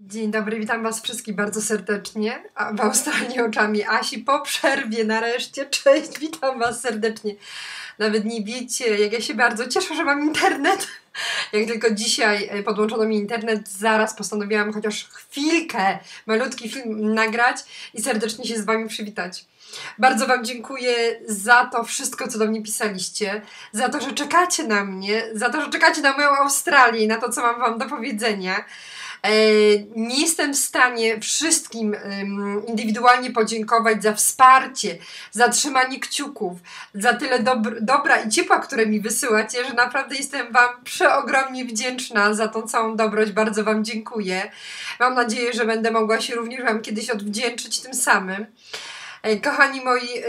Dzień dobry, witam Was wszystkich bardzo serdecznie. A w Australii oczami Asi po przerwie nareszcie. Cześć, witam Was serdecznie. Nawet nie wiecie, jak ja się bardzo cieszę, że mam internet. Jak tylko dzisiaj e, podłączono mi internet, zaraz postanowiłam chociaż chwilkę, malutki film nagrać i serdecznie się z Wami przywitać. Bardzo Wam dziękuję za to wszystko, co do mnie pisaliście, za to, że czekacie na mnie, za to, że czekacie na moją Australię, na to, co mam Wam do powiedzenia. E, nie jestem w stanie wszystkim indywidualnie podziękować za wsparcie, za trzymanie kciuków, za tyle dobr, dobra i ciepła, które mi wysyłacie, że naprawdę jestem Wam przeogromnie wdzięczna za tą całą dobroć. Bardzo Wam dziękuję. Mam nadzieję, że będę mogła się również Wam kiedyś odwdzięczyć tym samym. E, kochani moi, e,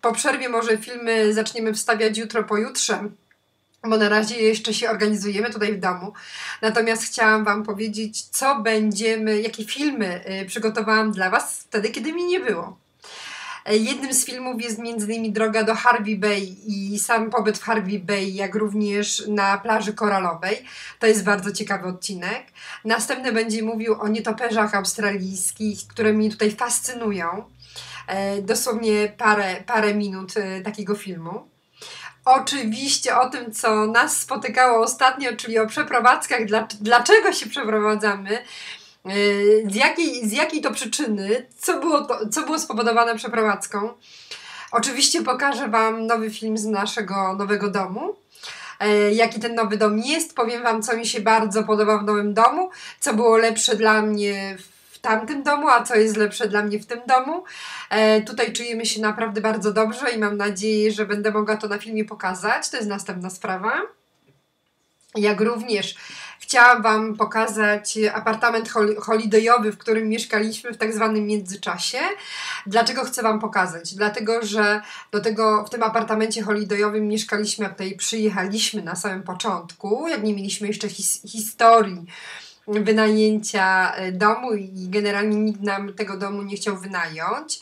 po przerwie może filmy zaczniemy wstawiać jutro, pojutrze bo na razie jeszcze się organizujemy tutaj w domu. Natomiast chciałam Wam powiedzieć, co będziemy, jakie filmy y, przygotowałam dla Was wtedy, kiedy mi nie było. E, jednym z filmów jest m.in. droga do Harvey Bay i sam pobyt w Harvey Bay, jak również na plaży koralowej. To jest bardzo ciekawy odcinek. Następny będzie mówił o nietoperzach australijskich, które mnie tutaj fascynują. E, dosłownie parę, parę minut y, takiego filmu oczywiście o tym, co nas spotykało ostatnio, czyli o przeprowadzkach, dlaczego się przeprowadzamy, yy, z jakiej, z jakiej to przyczyny, co było, to, co było spowodowane przeprowadzką. Oczywiście pokażę Wam nowy film z naszego nowego domu. Yy, jaki ten nowy dom jest, powiem Wam, co mi się bardzo podoba w nowym domu, co było lepsze dla mnie w w tamtym domu, a co jest lepsze dla mnie w tym domu. E, tutaj czujemy się naprawdę bardzo dobrze i mam nadzieję, że będę mogła to na filmie pokazać. To jest następna sprawa. Jak również chciałam Wam pokazać apartament holidayowy, w którym mieszkaliśmy w tak zwanym międzyczasie. Dlaczego chcę Wam pokazać? Dlatego, że do tego, w tym apartamencie holidayowym mieszkaliśmy, jak tutaj przyjechaliśmy na samym początku, jak nie mieliśmy jeszcze his historii wynajęcia e, domu i generalnie nikt nam tego domu nie chciał wynająć.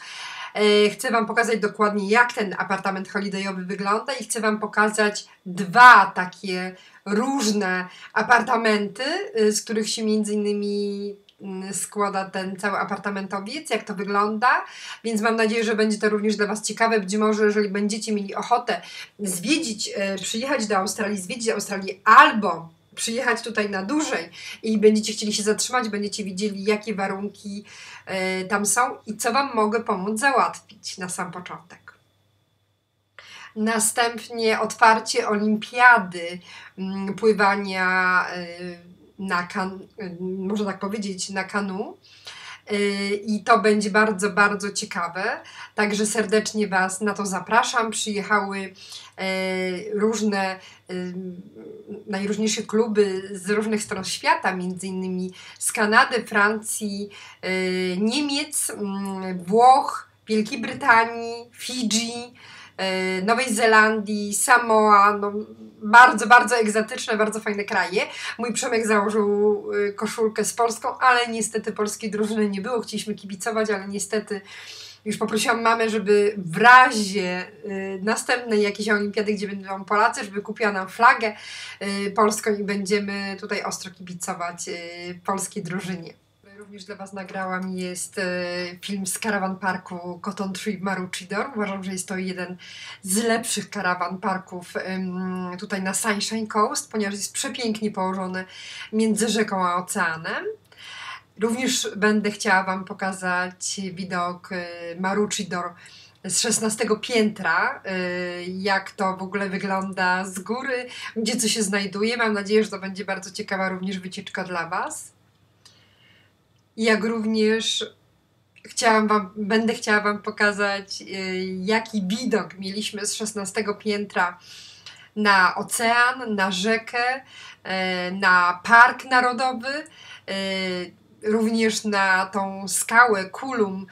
E, chcę Wam pokazać dokładnie, jak ten apartament holidayowy wygląda i chcę Wam pokazać dwa takie różne apartamenty, e, z których się między innymi mm, składa ten cały apartamentowiec, jak to wygląda, więc mam nadzieję, że będzie to również dla Was ciekawe. Być może, jeżeli będziecie mieli ochotę zwiedzić, przyjechać do Australii, zwiedzić Australię albo przyjechać tutaj na dłużej i będziecie chcieli się zatrzymać, będziecie widzieli, jakie warunki y, tam są i co Wam mogę pomóc załatwić na sam początek. Następnie otwarcie olimpiady y, pływania y, na kan, można tak powiedzieć, na kanu. I to będzie bardzo, bardzo ciekawe. Także serdecznie Was na to zapraszam. Przyjechały różne najróżniejsze kluby z różnych stron świata, między innymi z Kanady, Francji, y, Niemiec, mm, Włoch, Wielkiej Brytanii, Fidżi, y, Nowej Zelandii, Samoa, no, bardzo, bardzo egzotyczne, bardzo fajne kraje. Mój Przemek założył y, koszulkę z Polską, ale niestety polskiej drużyny nie było. Chcieliśmy kibicować, ale niestety już poprosiłam mamę, żeby w razie y, następnej jakiejś olimpiady, gdzie będą Polacy, żeby kupiła nam flagę y, polską i będziemy tutaj ostro kibicować y, polskiej drużynie. Również dla Was nagrałam jest y, film z Caravan Parku Cotton Tree Maroochydore. Uważam, że jest to jeden z lepszych caravan parków tutaj na Sunshine Coast, ponieważ jest przepięknie położony między rzeką a oceanem. Również będę chciała Wam pokazać widok y, Maroochydore z 16 piętra, y, jak to w ogóle wygląda z góry, gdzie co się znajduje. Mam nadzieję, że to będzie bardzo ciekawa również wycieczka dla Was. Jak również chciałam wam, będę chciała Wam pokazać, y, jaki widok mieliśmy z 16 piętra na ocean, na rzekę, na park narodowy również na tą skałę Kulum,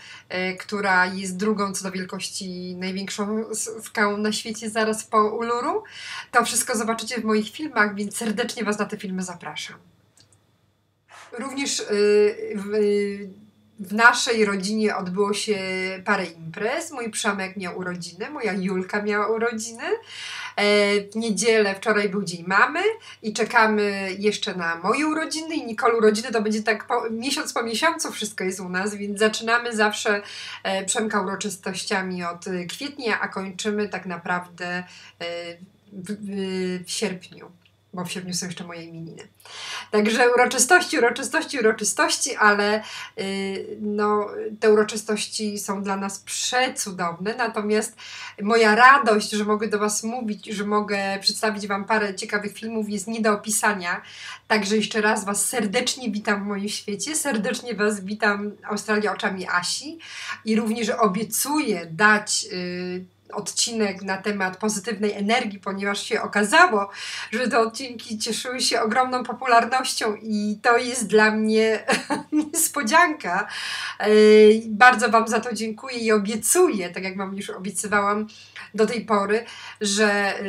która jest drugą co do wielkości największą skałą na świecie zaraz po Uluru. To wszystko zobaczycie w moich filmach, więc serdecznie Was na te filmy zapraszam. Również y, w, naszej rodzinie odbyło się parę imprez. Mój Przemek miał urodziny, moja Julka miała urodziny. w niedzielę, wczoraj był Dzień Mamy i czekamy jeszcze na moje urodziny i Nikolu urodziny, to będzie tak po, miesiąc po miesiącu wszystko jest u nas, więc zaczynamy zawsze Przemka uroczystościami od kwietnia, a kończymy tak naprawdę w, w, w sierpniu bo w sierpniu są jeszcze moje imieniny. Także uroczystości, uroczystości, uroczystości, ale yy, no, te uroczystości są dla nas przecudowne. Natomiast moja radość, że mogę do Was mówić, że mogę przedstawić Wam parę ciekawych filmów, jest nie do opisania. Także jeszcze raz Was serdecznie witam w moim świecie. Serdecznie Was witam Australia oczami Asi i również obiecuję dać. Yy, odcinek na temat pozytywnej energii, ponieważ się okazało, że te odcinki cieszyły się ogromną popularnością i to jest dla mnie niespodzianka. E, bardzo Wam za to dziękuję i obiecuję, tak jak Wam już obiecywałam do tej pory, że e,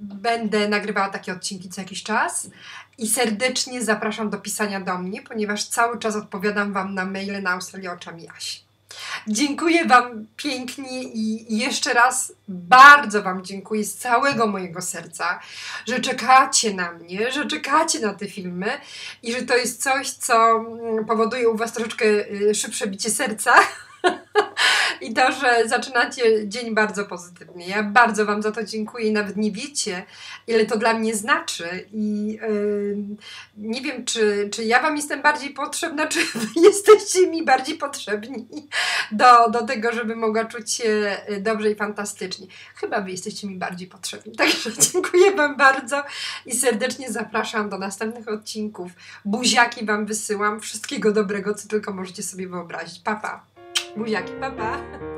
będę nagrywała takie odcinki co jakiś czas. I serdecznie zapraszam do pisania do mnie, ponieważ cały czas odpowiadam Wam na maile na Australię oczami Asi. Dziękuję Wam pięknie i jeszcze raz bardzo Wam dziękuję z całego mojego serca, że czekacie na mnie, że czekacie na te filmy i że to jest coś, co mm, powoduje u Was troszeczkę y, szybsze bicie serca. I to, że zaczynacie dzień bardzo pozytywnie. Ja bardzo Wam za to dziękuję i nawet nie wiecie, ile to dla mnie znaczy. I yy, nie wiem, czy, czy ja Wam jestem bardziej potrzebna, czy Wy jesteście mi bardziej potrzebni do, do tego, żeby mogła czuć się dobrze i fantastycznie. Chyba Wy jesteście mi bardziej potrzebni. Także dziękuję Wam bardzo i serdecznie zapraszam do następnych odcinków. Buziaki Wam wysyłam. Wszystkiego dobrego, co tylko możecie sobie wyobrazić. Papa. Pa. Buziaki, pa pa!